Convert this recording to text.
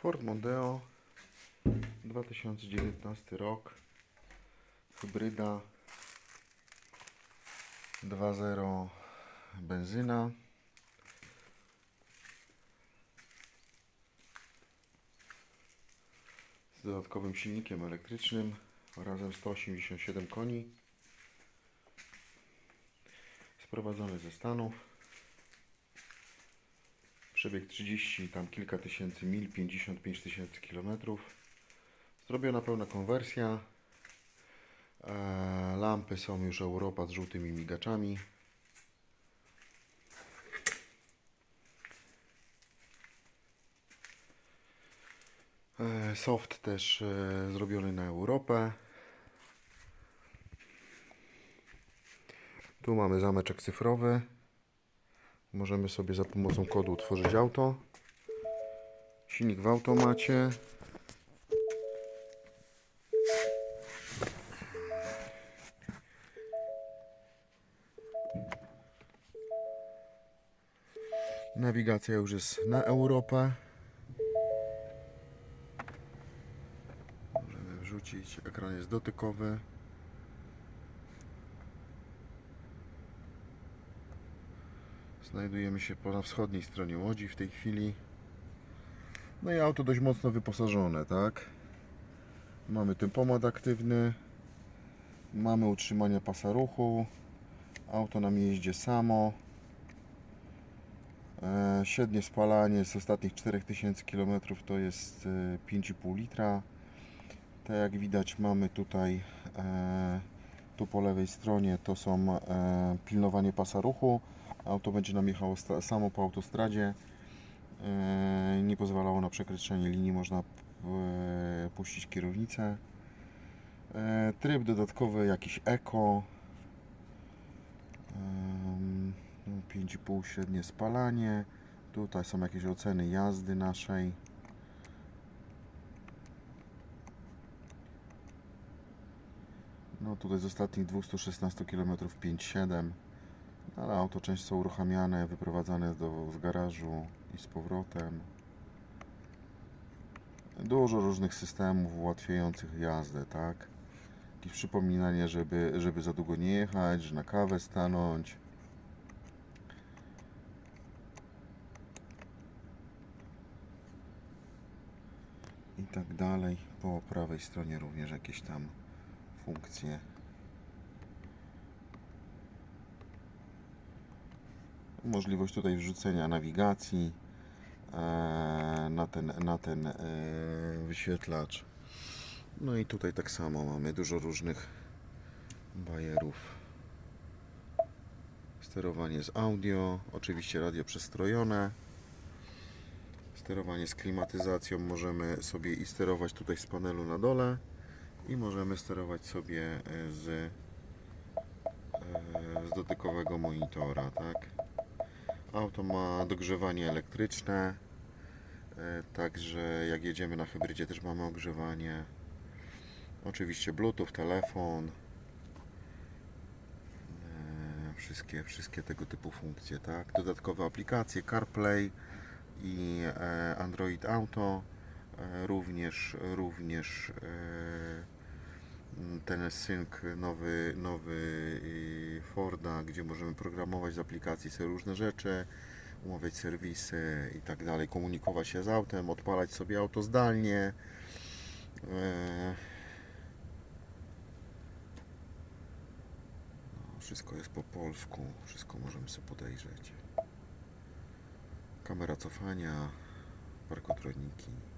Ford Mondeo 2019 rok hybryda 2.0 benzyna. Z dodatkowym silnikiem elektrycznym razem 187 koni. Sprowadzony ze Stanów przebieg 30 tam kilka tysięcy mil 55 tysięcy kilometrów zrobiona pełna konwersja e, lampy są już Europa z żółtymi migaczami E, Soft też e, zrobiony na Europę. Tu mamy zameczek cyfrowy. Możemy sobie za pomocą kodu otworzyć auto. Silnik w automacie. Nawigacja już jest na Europę. Możemy wrzucić. Ekran jest dotykowy. Znajdujemy się po na wschodniej stronie łodzi w tej chwili. No i auto dość mocno wyposażone, tak? Mamy tempomat aktywny. Mamy utrzymanie pasa ruchu. Auto nam jeździ samo. E, średnie spalanie z ostatnich 4000 km to jest e, 5,5 litra. Tak jak widać mamy tutaj e, tu po lewej stronie to są e, pilnowanie pasa ruchu. Auto będzie nam jechało samo po autostradzie. E, nie pozwalało na przekroczenie linii, można e, puścić kierownicę. E, tryb dodatkowy jakiś eko. Em, no, 5,5 średnie spalanie. Tutaj są jakieś oceny jazdy naszej. No tutaj z ostatnich 216 km 5,7 ale auto część są uruchamiane, wyprowadzane do, z garażu i z powrotem. Dużo różnych systemów ułatwiających jazdę, tak? Jakieś przypominanie, żeby, żeby za długo nie jechać, że na kawę stanąć. I tak dalej. Po prawej stronie również jakieś tam funkcje. Możliwość tutaj wrzucenia nawigacji e, na ten, na ten e, wyświetlacz. No i tutaj tak samo mamy dużo różnych bajerów. Sterowanie z audio, oczywiście radio przestrojone. Sterowanie z klimatyzacją możemy sobie i sterować tutaj z panelu na dole i możemy sterować sobie e, z, z dotykowego monitora, tak? Auto ma dogrzewanie elektryczne, e, także jak jedziemy na hybrydzie też mamy ogrzewanie. Oczywiście Bluetooth, telefon, e, wszystkie, wszystkie tego typu funkcje, tak? Dodatkowe aplikacje CarPlay i e, Android Auto, również, również ten sync nowy, nowy Forda, gdzie możemy programować z aplikacji sobie różne rzeczy, umawiać serwisy i tak dalej, komunikować się z autem, odpalać sobie auto zdalnie. E, no, Wszystko jest po polsku, wszystko możemy sobie podejrzeć. Kamera cofania, parkotroniki.